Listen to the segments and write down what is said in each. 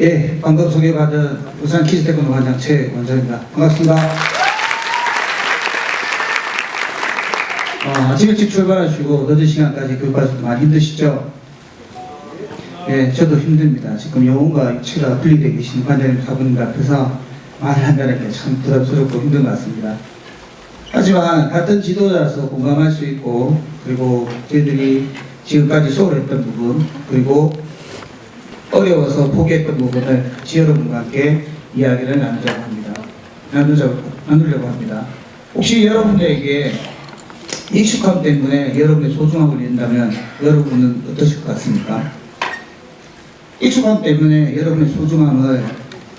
예, 방금 소개받은 부산 키즈태권도 관장 최원장입니다. 반갑습니다. 어, 아침 일찍 출발하시고 늦은 시간까지 교육받으셔서 많이 힘드시죠? 예, 저도 힘듭니다. 지금 영혼과 육체가 분리되어 계신 관장님 사부님 앞에서 말을 한다는 게 참 부담스럽고 힘든 것 같습니다. 하지만 같은 지도자로서 공감할 수 있고 그리고 저희들이 지금까지 소홀했던 부분 그리고 어려워서 포기했던 부분을 지 여러분과 함께 이야기를 나누자고 합니다. 나누자고, 나누려고 합니다. 혹시 여러분들에게 익숙함 때문에 여러분의 소중함을 잃는다면 여러분은 어떠실 것 같습니까? 익숙함 때문에 여러분의 소중함을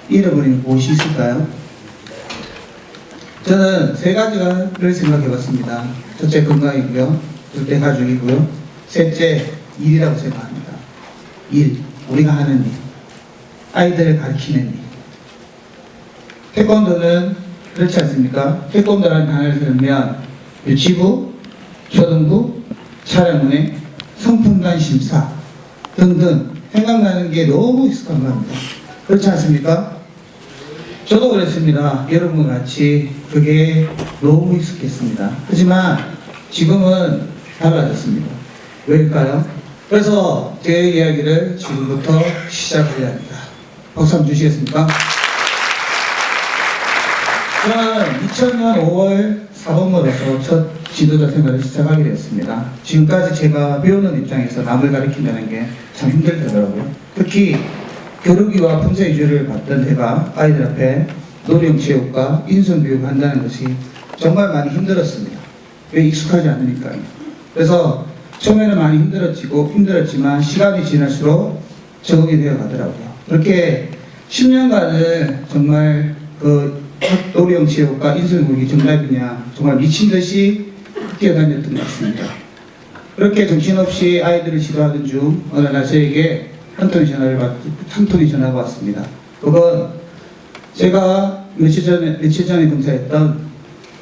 잃어버리는 무엇이 있을까요? 저는 세 가지를 생각해 봤습니다. 첫째 건강이고요. 둘째 가족이고요. 셋째 일이라고 생각합니다. 일, 우리가 하는 일. 아이들을 가르치는 일. 태권도는 그렇지 않습니까? 태권도라는 단어를 들으면 유치부, 초등부, 차량문회, 성품단 심사 등등 생각나는 게 너무 익숙한 겁니다. 그렇지 않습니까? 저도 그랬습니다. 여러분과 같이 그게 너무 익숙했습니다. 하지만 지금은 달라졌습니다. 왜일까요? 그래서 제 이야기를 지금부터 시작해야 합니다. 박수 한번 주시겠습니까? 저는 2000년 5월 사범으로서 첫 지도자 생활을 시작하게 되었습니다. 지금까지 제가 배우는 입장에서 남을 가르친다는 게 참 힘들더라고요. 특히 교육위와 품새 위주를 받던 제가 아이들 앞에 노령체육과 인성교육을 한다는 것이 정말 많이 힘들었습니다. 왜 익숙하지 않으니까요. 그래서 처음에는 많이 힘들었지고 힘들었지만 시간이 지날수록 적응이 되어 가더라고요. 그렇게 10년간을 정말 그 노령 체육과 인성교육이 정말 그냥 정말 미친 듯이 뛰어다녔던 것 같습니다. 그렇게 정신없이 아이들을 지도하던 중 어느 날 저에게 한 통의 전화를 받, 한 통의 전화가 왔습니다. 그건 제가 며칠 전에 며칠 전에 검사했던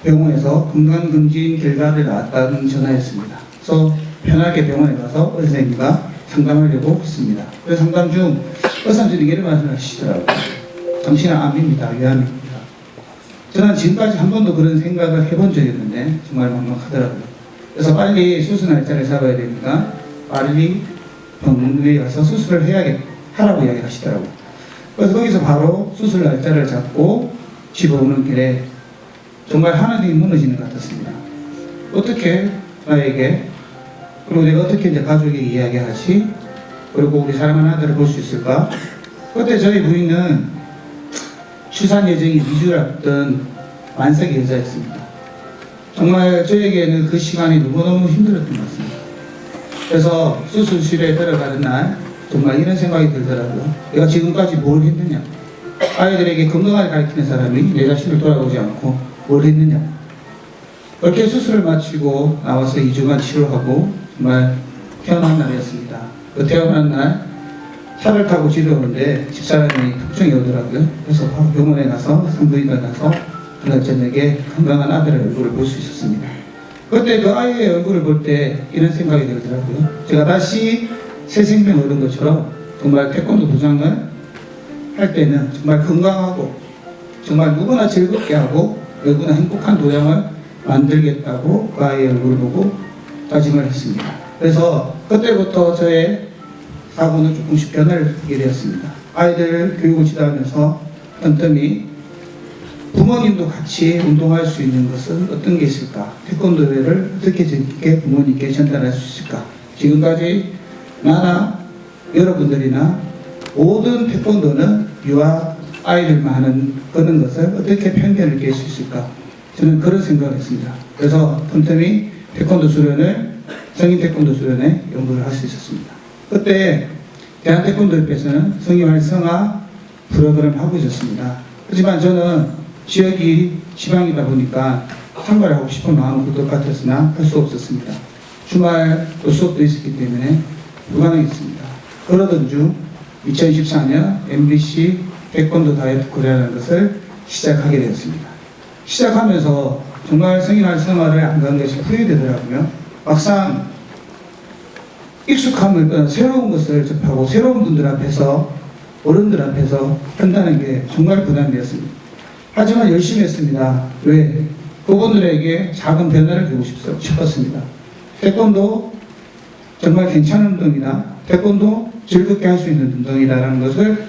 병원에서 건강검진 결과를 나왔다는 전화였습니다. 그래서 편하게 병원에 가서 의사 선생님과 상담하려고 했습니다. 그 상담 중 의사 선생님이 이런 말씀을 하시더라고요. 당신은 암입니다. 위암입니다. 저는 지금까지 한 번도 그런 생각을 해본 적이 없는데 정말 막막하더라고요. 그래서 빨리 수술 날짜를 잡아야 되니까 빨리 병원에 가서 수술을 해야겠, 하라고 이야기하시더라고요. 그래서 거기서 바로 수술 날짜를 잡고 집어오는 길에 정말 하늘이 무너지는 것 같았습니다. 어떻게 나에게 그리고 내가 어떻게 이제 가족에게 이야기하지? 그리고 우리 사랑하는 아들을 볼 수 있을까? 그때 저희 부인은 출산 예정이 2주를 앞둔 만삭의 여자였습니다. 정말 저에게는 그 시간이 너무너무 힘들었던 것 같습니다. 그래서 수술실에 들어가는 날 정말 이런 생각이 들더라고요. 내가 지금까지 뭘 했느냐? 아이들에게 건강을 가르치는 사람이 내 자신을 돌아보지 않고 뭘 했느냐? 그렇게 수술을 마치고 나와서 2주간 치료하고 정말 태어난 날이었습니다. 그 태어난 날 차를 타고 집에 오는데 집사람이 걱정이 오더라고요. 그래서 바로 병원에 가서 산부인과 가서 그날 저녁에 건강한 아들의 얼굴을 볼 수 있었습니다. 그때 그 아이의 얼굴을 볼 때 이런 생각이 들더라고요. 제가 다시 새 생명 얻은 것처럼 정말 태권도 도장을 할 때는 정말 건강하고 정말 누구나 즐겁게 하고 누구나 행복한 도장을 만들겠다고 그 아이의 얼굴을 보고 다짐을 했습니다. 그래서 그때부터 저의 사고는 조금씩 변화를 하게 되었습니다. 아이들 교육을 지도하면서 뜸뜸이 부모님도 같이 운동할 수 있는 것은 어떤 게 있을까? 태권도를 어떻게 재밌게 부모님께 전달할 수 있을까? 지금까지 나나 여러분들이나 모든 태권도는 유아 아이들만 하는 그런 것을 어떻게 편견을 깰 수 있을까? 저는 그런 생각을 했습니다. 그래서 틈틈이 태권도 수련을 성인 태권도 수련에 연구를 할 수 있었습니다. 그때 대한 태권도 협회에서는 성인 활성화 프로그램을 하고 있었습니다. 하지만 저는 지역이 지방이다 보니까 참가를 하고 싶은 마음은 그것 같았으나 할 수 없었습니다. 주말 또 수업도 있었기 때문에 불가능했습니다. 그러던 중 2014년 MBC 태권도 다이어트 코리아라는 것을 시작하게 되었습니다. 시작하면서 정말 성인 활성화를 안간 것이 후회되더라고요. 막상 익숙함을 떠나 새로운 것을 접하고 새로운 분들 앞에서 어른들 앞에서 한다는 게 정말 부담되었습니다. 하지만 열심히 했습니다. 왜? 그분들에게 작은 변화를 주고 싶- 싶었습니다. 태권도 정말 괜찮은 운동이다. 태권도 즐겁게 할 수 있는 운동이다라는 것을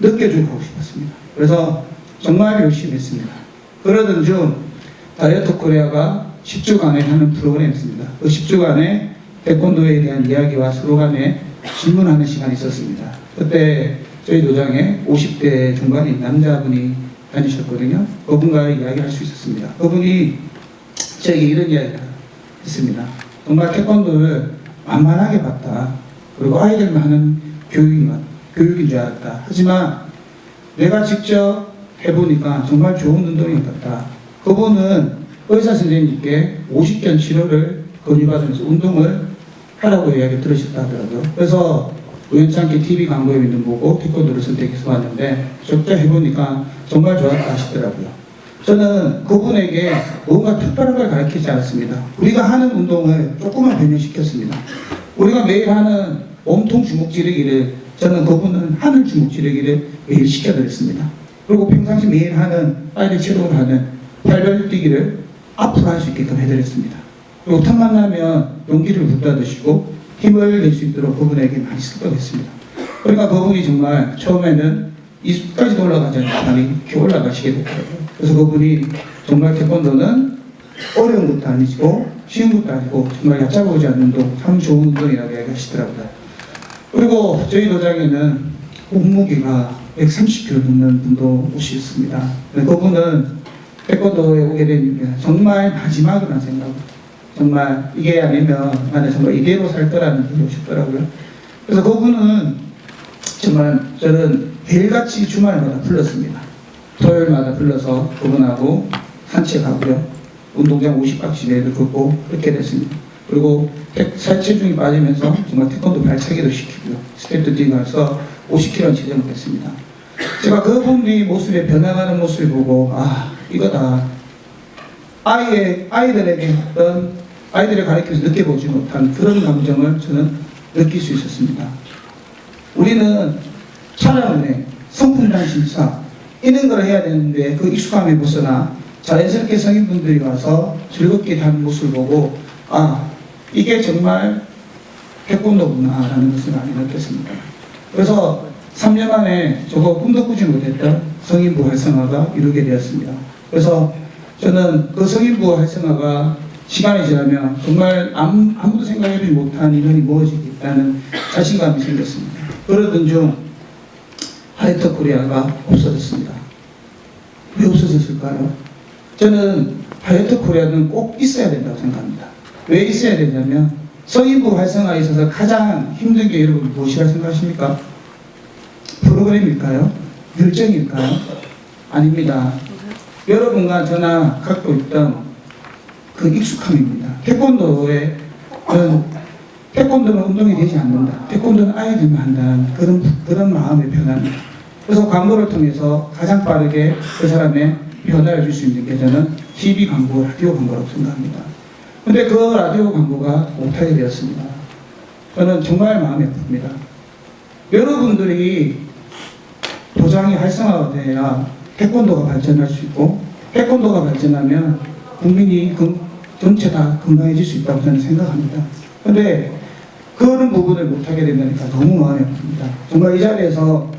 느껴주고 싶었습니다. 그래서 정말 열심히 했습니다. 그러던 중 다이어트 코리아가 10주간에 하는 프로그램이었습니다. 그 10주간에 태권도에 대한 이야기와 서로 간에 질문하는 시간이 있었습니다. 그때 저희 도장에 50대 중반인 남자분이 다니셨거든요. 그분과 이야기할 수 있었습니다. 그분이 저에게 이런 이야기를 했습니다. 정말 태권도를 만만하게 봤다. 그리고 아이들만 하는 교육인, 것, 교육인 줄 알았다. 하지만 내가 직접 해보니까 정말 좋은 같다. 그분은 의사 선생님께 50견 치료를 권유받으면서 운동을 하라고 이야기 들으셨다 하더라고요. 그래서 우연찮게 TV 광고에 있는 보고 태권도를 선택해서 왔는데 직접 해보니까 정말 좋았다 하시더라고요. 저는 그분에게 뭔가 특별한 걸 가르치지 않았습니다. 우리가 하는 운동을 조금만 변형시켰습니다. 우리가 매일 하는 몸통 주먹 지르기를 저는 그분은 하늘 주먹 지르기를 매일 시켜드렸습니다. 그리고 평상시 매일 하는 빨리 체력을 하는 팔별 뛰기를 앞으로 할 수 있게끔 해드렸습니다. 그리고 틈만 나면 용기를 북돋으시고 힘을 낼 수 있도록 그분에게 많이 습격했습니다. 그러니까 그분이 정말 처음에는 이 숲까지도 올라가지 않고 이렇게 올라가시게 됐더라고요. 그래서 그분이 정말 태권도는 어려운 것도 아니고 쉬운 것도 아니고 정말 얕잡아오지 않는 운동 참 좋은 운동이라고 이야기하시더라고요. 그리고 저희 도장에는 몸무게가 130kg 넘는 분도 오셨습니다. 그분은 태권도에 오게 된 이유가 정말 마지막이라는 생각. 정말 이게 아니면 나는 정말 이대로 살 거라는 분이 오셨더라고요. 그래서 그분은 정말 저는 매일같이 주말마다 불렀습니다. 토요일마다 불러서 그분하고 산책하고요. 운동장 50바퀴 내를 걷고 그렇게 됐습니다. 그리고 태- 살체중이 빠지면서 정말 태권도 발차기도 시키고요. 스텝도 뛰면서 50kg 체정을 했습니다. 제가 그분이 모습에 변화가는 모습을 보고 아 이거다. 아이의 아이들에게 어떤 아이들을 가르쳐서 느껴보지 못한 그런 감정을 저는 느낄 수 있었습니다. 우리는 촬영에 성품단 심사 이런 걸 해야 되는데 그 익숙함에 벗어나 자연스럽게 성인분들이 와서 즐겁게 하는 모습을 보고 아 이게 정말 태권도구나 라는 것을 많이 느꼈습니다. 그래서 3년 안에 저거 꿈도 꾸지 못했던 성인부 활성화가 이루게 되었습니다. 그래서 저는 그 성인부 활성화가 시간이 지나면 정말 아무, 아무도 생각해보지 못한 인원이 모아지겠다는 자신감이 생겼습니다. 그러던 중 하이터 코리아가 없어졌습니다. 왜 없어졌을까요? 저는 하이터 코리아는 꼭 있어야 된다고 생각합니다. 왜 있어야 되냐면 성인부 활성화에 있어서 가장 힘든 게 여러분 무엇이라 생각하십니까? 프로그램일까요? 열정일까요? 아닙니다. 여러분과 저나 갖고 있던 그 익숙함입니다. 태권도에 는 태권도는 운동이 되지 않는다. 태권도는 아이들만 한다는 그런 그런 마음의 변화입니다. 그래서 광고를 통해서 가장 빠르게 그 사람의 변화를 줄 수 있는 게 저는 TV 광고, 라디오 광고라고 생각합니다. 근데 그 라디오 광고가 못하게 되었습니다. 저는 정말 마음이 아픕니다. 여러분들이 도장이 활성화가 돼야 태권도가 발전할 수 있고 태권도가 발전하면 국민이 건- 전체 다 건강해질 수 있다고 저는 생각합니다. 근데 그런 부분을 못하게 된다니까 너무 마음이 아픕니다. 정말 이 자리에서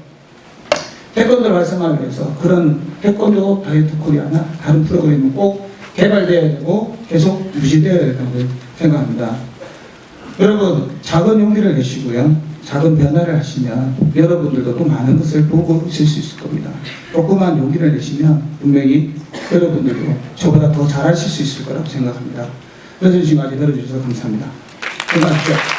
태권도를 활성화하기 위해서 그런 태권도 다이어트 코리아나 다른 프로그램은 꼭 개발되어야 되고 계속 유지되어야 된다고 생각합니다. 여러분 작은 용기를 내시고요. 작은 변화를 하시면 여러분들도 또 많은 것을 보고 있을 수 있을 겁니다. 조그만 용기를 내시면 분명히 여러분들도 저보다 더 잘하실 수 있을 거라고 생각합니다. 그래서 지금까지 들어주셔서 감사합니다. 건강하십시오.